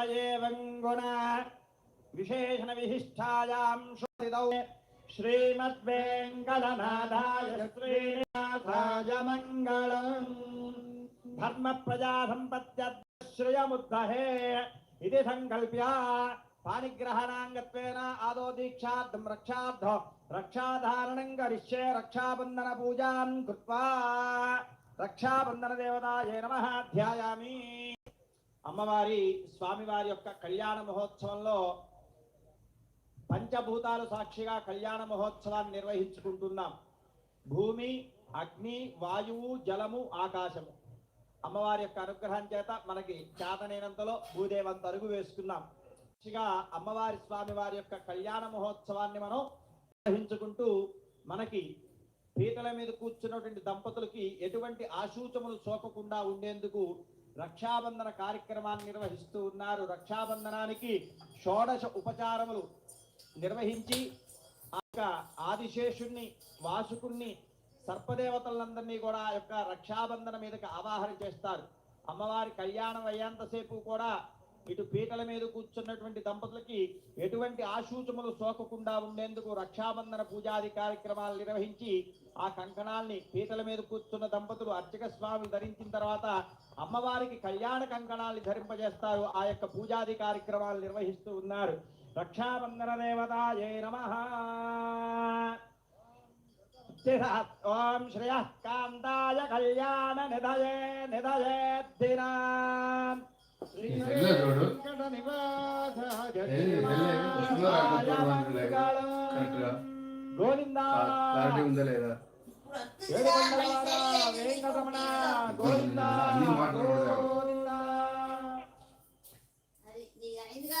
एवङ्गुण विशेषणविशिष्टायां श्रुतिदौ श्रीमद्वेङ्कलनाथाय श्रीनाथाय मङ्गलम्। धर्मप्रजासम्पत्यश्रियमुद्धहे इति सङ्कल्प्य पाणिग्रहणाङ्गत्वेन आदो दीक्षार्थं रक्षार्थ रक्षाधारणं करिष्ये रक्षाबन्धनपूजां कृत्वा रक्षाबन्धनदेवतायै नमः ध्यायामि। అమ్మవారి స్వామివారి యొక్క కళ్యాణ మహోత్సవంలో పంచభూతాలు సాక్షిగా కళ్యాణ మహోత్సవాన్ని నిర్వహించుకుంటున్నాం. భూమి అగ్ని వాయువు జలము ఆకాశము. అమ్మవారి యొక్క అనుగ్రహం చేత మనకి చేతనైనంతలో భూదేవంత అరుగు వేసుకున్నాం. సాక్షిగా అమ్మవారి స్వామి వారి యొక్క కళ్యాణ మహోత్సవాన్ని మనం నిర్వహించుకుంటూ మనకి పీటల మీద కూర్చున్నటువంటి దంపతులకి ఎటువంటి ఆశూచములు సోకకుండా ఉండేందుకు రక్షాబంధన కార్యక్రమాన్ని నిర్వహిస్తూ ఉన్నారు. రక్షాబంధనానికి షోడశ ఉపచారములు నిర్వహించి ఆ యొక్క ఆదిశేషుణ్ణి వాసుకుణ్ణి సర్పదేవతలందరినీ కూడా ఆ యొక్క రక్షాబంధన మీదకి ఆవాహన చేస్తారు. అమ్మవారి కళ్యాణం అయ్యేంతసేపు కూడా ఇటు పీటల మీద కూర్చున్నటువంటి దంపతులకి ఎటువంటి ఆశూచములు సోకకుండా ఉండేందుకు రక్షాబంధన పూజాది కార్యక్రమాలు నిర్వహించి ఆ కంకణాల్ని పీటల మీద కూర్చున్న దంపతులు అర్చక స్వామి ధరించిన తర్వాత అమ్మవారికి కళ్యాణ కంకణాల్ని ధరింపజేస్తారు. ఆ యొక్క పూజాది కార్యక్రమాలు నిర్వహిస్తూ ఉన్నారు. రక్షాబంధన దేవతాయే నమ. ఓం శ్రేయ కాంతాయ కళ్యాణ నిధయే నిధయే దినా గోవిందా ఉందా లేదా? ఏడుకొండలవాడ వెంకటరమణ గోవిందా. గోవిందా. అది నీ అయిందిగా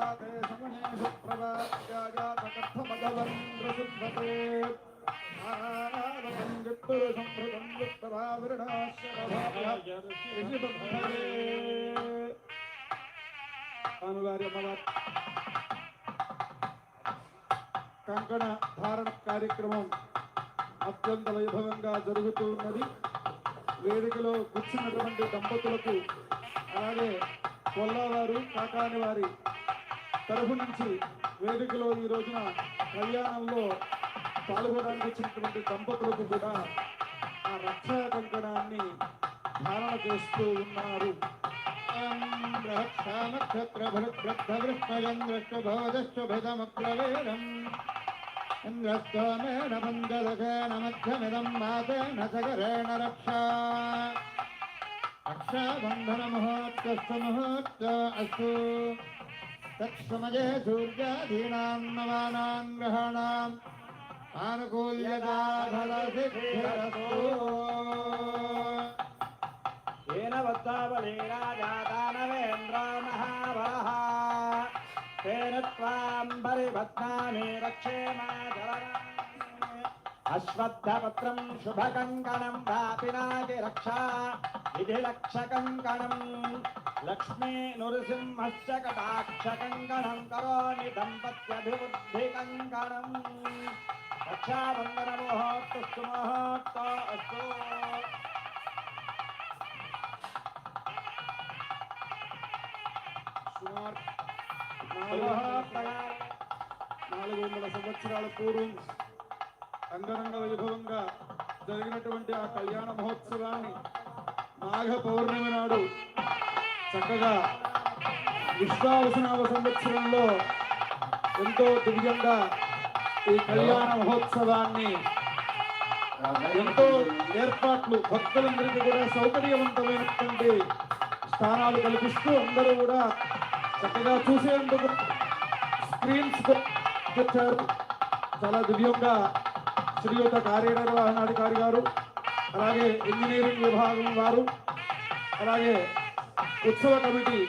विश्वेत्ताते समनेषु प्रभात्याजातकर्थमघवन् प्रसिद्धते आरावतं वित्तुरसंभृतं वित्तभावृणाश्य స్వామివారి అమ్మవారి కంకణ ధారణ కార్యక్రమం అత్యంత వైభవంగా జరుగుతూ ఉన్నది వేదికలో కూర్చున్నటువంటి దంపతులకు అలాగే కొల్లవారు కాకాని వారి తరఫు నుంచి వేదికలో ఈ రోజున కళ్యాణంలో పాల్గొనడానికి వచ్చినటువంటి దంపతులకు కూడా ఆ రక్షా కంకణాన్ని ధారణ చేస్తూ ఉన్నారు. ృష్ణభోదశ్వభితమక్రవేదం ఇంద్రస్తోమేణ మంగళకేన మధ్యమిదం మాతేన సగరేణ రక్షా రక్షాబంధన ముహూర్తస్సు మహోత్క అస్తు तत्समये सूर्याधीनान्नवानान् ग्रहाणाम् आनुकूल्यताफलसिद्धिरस्तु येन वत्तावलीना जाता नवेन्द्रा महावरः तेन त्वाम् परिभत्नानि रक्षेमा जलरा अश्वत्थपत्रम् शुभकङ्कणम् वापिनाति रक्षा। इति लक्षकङ्कणम् लक्ष्मी नृसिंहस्य कटाक्षकङ्कणम् करो निदम्पत्यभिबुद्धिकङ्कणम्। रक्षाबन्धनमोहोत्तु महोत्त అంగరంగ వైభవంగా జరిగినటువంటి ఆ కళ్యాణ మహోత్సవాన్ని నాగ పౌర్ణమి నాడు చక్కగా విశ్వావసనామ సంవత్సరంలో ఎంతో దివ్యంగా ఈ కళ్యాణ మహోత్సవాన్ని ఎంతో ఏర్పాట్లు భక్తులందరికీ కూడా సౌకర్యవంతమైనటువంటి స్థానాలు కల్పిస్తూ అందరూ కూడా చక్కగా చూసేందుకు స్క్రీన్స్ చాలా దివ్యంగా శ్రీయుత కార్యనిర్వహణాధికారి గారు అలాగే ఇంజనీరింగ్ విభాగం వారు అలాగే ఉత్సవ కమిటీ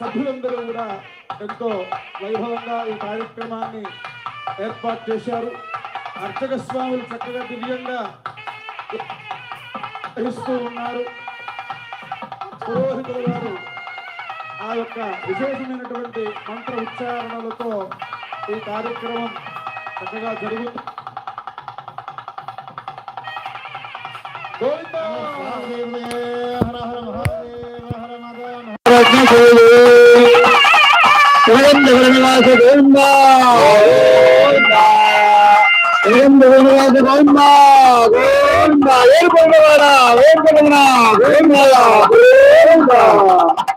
సభ్యులందరూ కూడా ఎంతో వైభవంగా ఈ కార్యక్రమాన్ని ఏర్పాటు చేశారు. అర్చక స్వాములు చక్కగా దివ్యంగా ఇస్తూ ఉన్నారు. పురోహితులు గారు ఆ యొక్క విశేషమైనటువంటి మంత్ర ఉచ్చారణలతో ఈ కార్యక్రమం చక్కగా జరుగుతుంది గోవిందా! హర హర మహాదేవ హర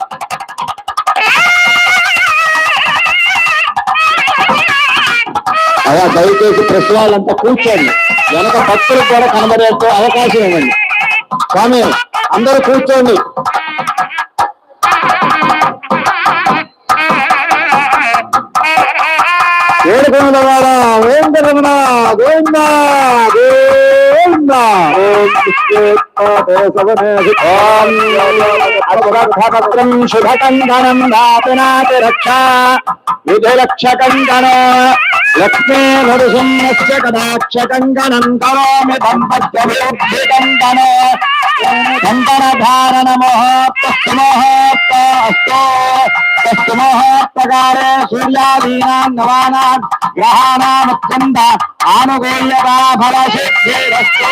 అలా దయచేసి ప్రెస్ వాళ్ళంతా కూర్చోండి. వెనక భక్తులకు కూడా కనబడే అవకాశం ఇవ్వండి. స్వామి అందరూ కూర్చోండి. ఏడుకొండవాడ వేంకటరమణ గోవింద గోవింద. त्रम शुभकंधनम धातनाथ रक्षा विधिलक्षकंधन लक्ष्मी भरसिंहस्य कदाक्ष कंगनं करोमि दम्पत्यभिकंदन कंदन धारण मोहप्तमोहप्त अस्तो तस्तमोहप्रकारे सूर्यादीनां नवानां ग्रहाणामुत्कण्ठ आनुकूल्यता फलसिद्धिरस्तु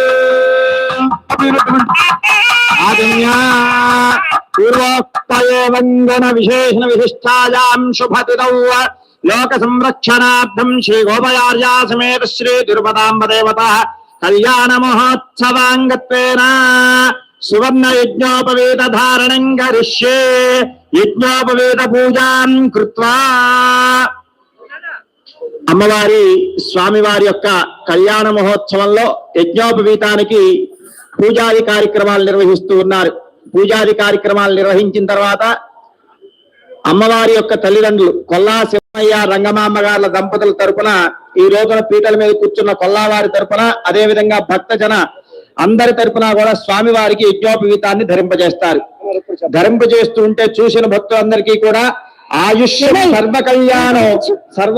తత్సమనే సూర్యాదీనాం విశేషణ విశిష్టాయాం శుభతిరౌ లోక సంరక్షణార్థం శ్రీ గోపయార్యా సమేత శ్రీ తిరుపతాంబ దేవత కళ్యాణ మహోత్సవాంగత్వేన సువర్ణ యజ్ఞోపవేత ధారణం కరిష్యే. యజ్ఞోపవేత పూజాం కృత్వా. అమ్మవారి స్వామివారి యొక్క కళ్యాణ మహోత్సవంలో యజ్ఞోపవీతానికి పూజాది కార్యక్రమాలు నిర్వహిస్తూ ఉన్నారు. పూజాది కార్యక్రమాలు నిర్వహించిన తర్వాత అమ్మవారి యొక్క తల్లిదండ్రులు కొల్లా శివయ్య రంగమామ్మ గారుల దంపతుల తరపున ఈ రోజున పీటల మీద కూర్చున్న కొల్లావారి తరపున అదే విధంగా భక్తజన అందరి తరపున కూడా స్వామివారికి యజ్ఞోపవీతాన్ని ధరింపజేస్తారు. ధరింపజేస్తూ ఉంటే చూసిన భక్తులందరికీ కూడా ఆయుష్యం సర్వ కళ్యాణం సర్వ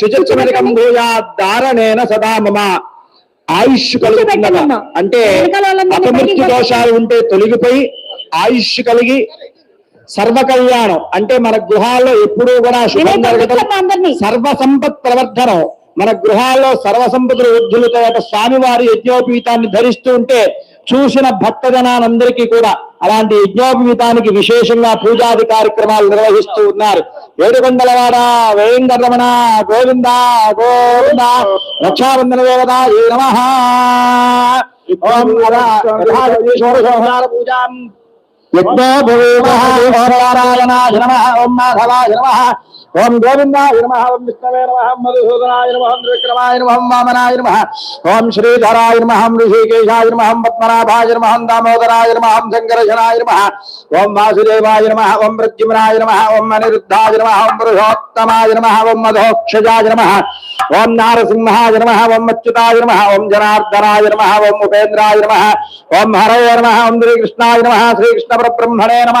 శుచిత్వరికం భూయా దారణేన సదా మమ. ఆయుష్ కలుగుతున్నదా అంటే అపమృత్యు దోషాలు ఉంటే తొలగిపోయి ఆయుష్ కలిగి సర్వ కళ్యాణం అంటే మన గృహాల్లో ఎప్పుడూ కూడా శుభం జరగడం సర్వ సంపత్ ప్రవర్ధనం. మన గృహాల్లో సర్వ సంపదలు వృద్ధులతో స్వామివారి యజ్ఞోపీతాన్ని ధరిస్తూ ఉంటే చూసిన భక్తజనానందరికీ కూడా అలాంటి యజ్ఞోపీతానికి విశేషంగా పూజాది కార్యక్రమాలు నిర్వహిస్తూ ఉన్నారు. ఏడుకొండలవాడ వేంకటరమణ గోవింద గోవింద రక్షాబంధన దేవత ఏ నమ. ఓం అలా యథావిధి షోడశోపచార పూజాం యజ్ఞోపవీతారాయణాయ నమ ఓం మాధవాయ నమ. ఓం గోవిందాయ నమ ఓం విష్ణవే నమ మధుసూదనాయ నమ ఓం విక్రమాయ నమ ఓం వామనాయ నమ ఓం శ్రీధరాయ నమ ఓం ఋషికేశాయ నమ ఓం పద్మనాభాయ నమ ఓం దామోదరాయ నమ ఓం శంకరశనాయ నమ ఓం వాసుదేవాయ నమ ఓం ప్రద్యుమ్నాయ నమ ఓం అనిరుద్ధాయ నమ ఓం పురుషోత్తమాయ నమ ఓం మధోక్షజాయ నమ ఓం నారసింహాయ నమ ఓం అచ్యుతాయ నమ ఓం జనార్దనాయ నమ ఓం ఉపేంద్రాయ నమ ఓం హరయ నమ ఓం శ్రీకృష్ణాయ నమ శ్రీకృష్ణ పరబ్రహ్మణే నమ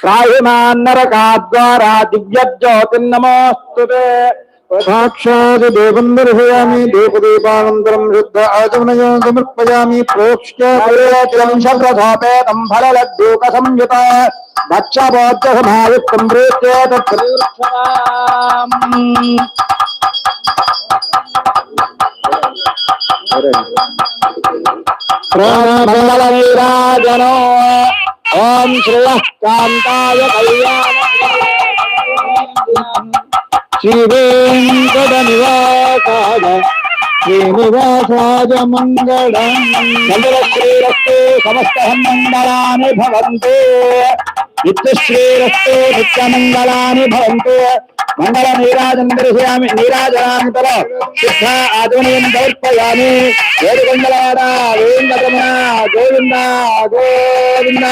श्राह्यमान्नरकाद्वारा दिव्यज्योतिर्नमोऽस्तु ते। साक्षात् देवं दर्शयामि देवदेवानन्तरं शुद्ध आचमनया समर्पयामि प्रोक्ष्यं शब्दथापेतं फललड्डूकसंयुता भक्षबोध्यसमायुक्तं प्रीत्य तत् प्राणभङ्गलवीराजनो ఓం శ్రియ కాంతాయ కళ్యాణ శ్రీ వెంకట నివాసాయ శ్రీనివాసాయ మంగళం చంద్రశ్రీరస్తు సమస్త మంగళాని భవంతు నిత్యశ్రీరస్తు నిత్యమంగళాని భవంతు మంగళ నీరాజనం దర్శయామి నీరాజనాంతర శుద్ధ ఆధునీయం ఏడు ఏడుకొండలవాడ వేంద్రమునా గోవింద గోవింద.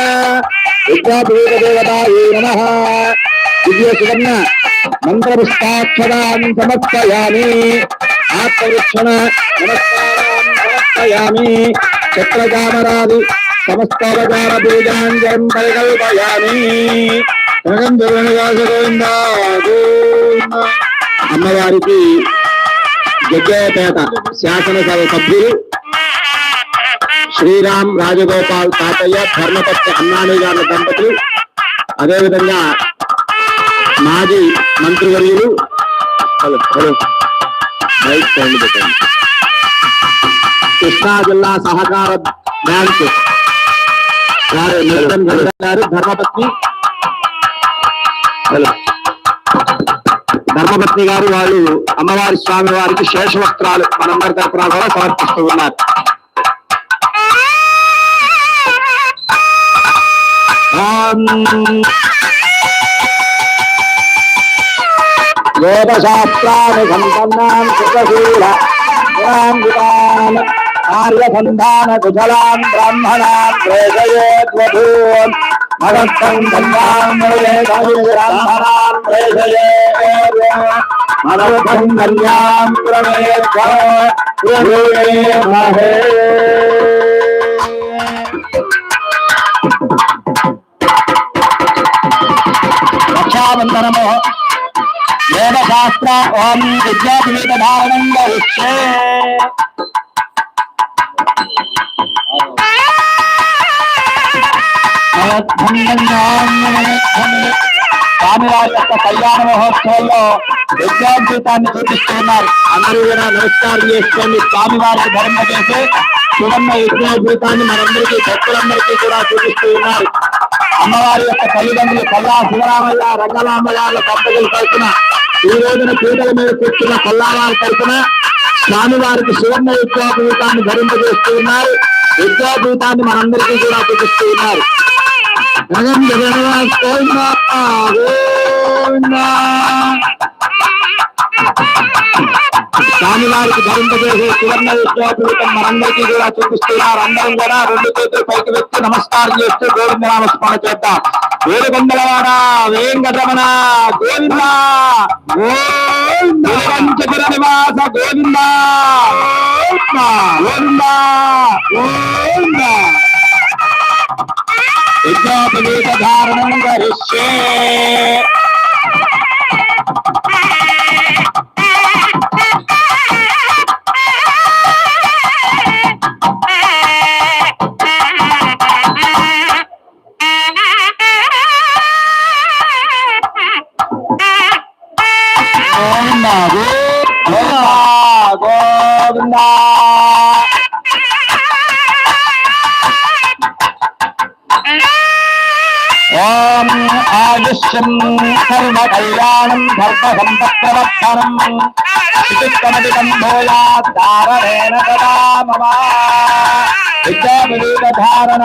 విద్యాపీఠ దేవతాయే నమ. దివ్య సువర్ణ మంత్రపుష్పాక్షరాన్ని సమర్పయామి. ఆత్మవృక్షణ నమస్కారాన్ని సమర్పయామి. చక్రచామరాది సమస్తవచార బీజాంజం పరికల్పయామి. జగన్నివాస గోవింద గోవింద. అమ్మవారికి జగ్గేపేట శాసనసభ సభ్యులు శ్రీరామ్ రాజగోపాల్ తాతయ్య ధర్మపత్ని అన్నాని గారి దంపతులు. అదేవిధంగా మాజీ మంత్రివర్యులు. Hello hello. రైట్ సౌండ్ పెట్టండి. కృష్ణా జిల్లా సహకార బ్యాంకు వారు గారు ధర్మపత్ని. హలో. ధర్మపత్ని గారు వాళ్ళు అమ్మవారి స్వామి వారికి శేషవస్త్రాలు మనందరి తరఫున కూడా సమర్పిస్తూ ఉన్నారు. వేదశాస్త్రాన్ని సంపన్నాన్ సుఖశీల గుణాన్వితాన్ కార్యసంధాన కుశలాన్ బ్రాహ్మణాం ప్రేషయేద్వధూన్ మదత్తం కన్యాం బ్రాహ్మణాన్ ప్రేషయేత్ మదత్తం కన్యాం ఓం విద్యాపీఠ ధారణం వహిష్యే స్వామివారి యొక్క కళ్యాణ మహోత్సవంలో విద్యాద్భుతాన్ని చూపిస్తున్నారు. అందరూ కూడా నమస్కారం చేసుకొని స్వామివారికి ధర్మ చేసి సువర్ణ యజ్ఞాద్భుతాన్ని మనందరికీ భక్తులందరికీ కూడా చూపిస్తూ ఉన్నారు. అమ్మవారి యొక్క తల్లిదండ్రులు కల్లా శివరామయ్య రంగరామయ్య దంపతుల కలిసిన ఈ రోజున పీటల మీద కూర్చున్న కల్లావారి తరఫున స్వామివారికి సువర్ణ విద్యాపీఠాన్ని ధరింపజేస్తూ ఉన్నారు విద్యాపీఠాన్ని మనందరికీ కూడా చూపిస్తూ ఉన్నారు జగన్ జగన్నాథ్ గోవింద, గోవింద. స్వామివారికి ధరింపజేసే సువర్ణ విద్యాపీఠం మనందరికీ కూడా చూపిస్తున్నారు. అందరం కూడా రెండు చేతులు పైకి వ్యక్తి నమస్కారం చేస్తూ గోవింద నామస్మరణ చేద్దాం. వేరుగొండలవాడ వేంకటరమణ గోవింద పంచపుర నివాస గోవింద గోవింద గోవింద విద్యాపీఠ ధారణం గరిష్యే గోవింద ఓం ఆయుష్యం సర్వ కళ్యాణం సర్వ సంపత్ప్రవర్ధనం శుచిత్వమధికం భూయాత్ దారణేన తదా మమ విద్యావివేకధారణ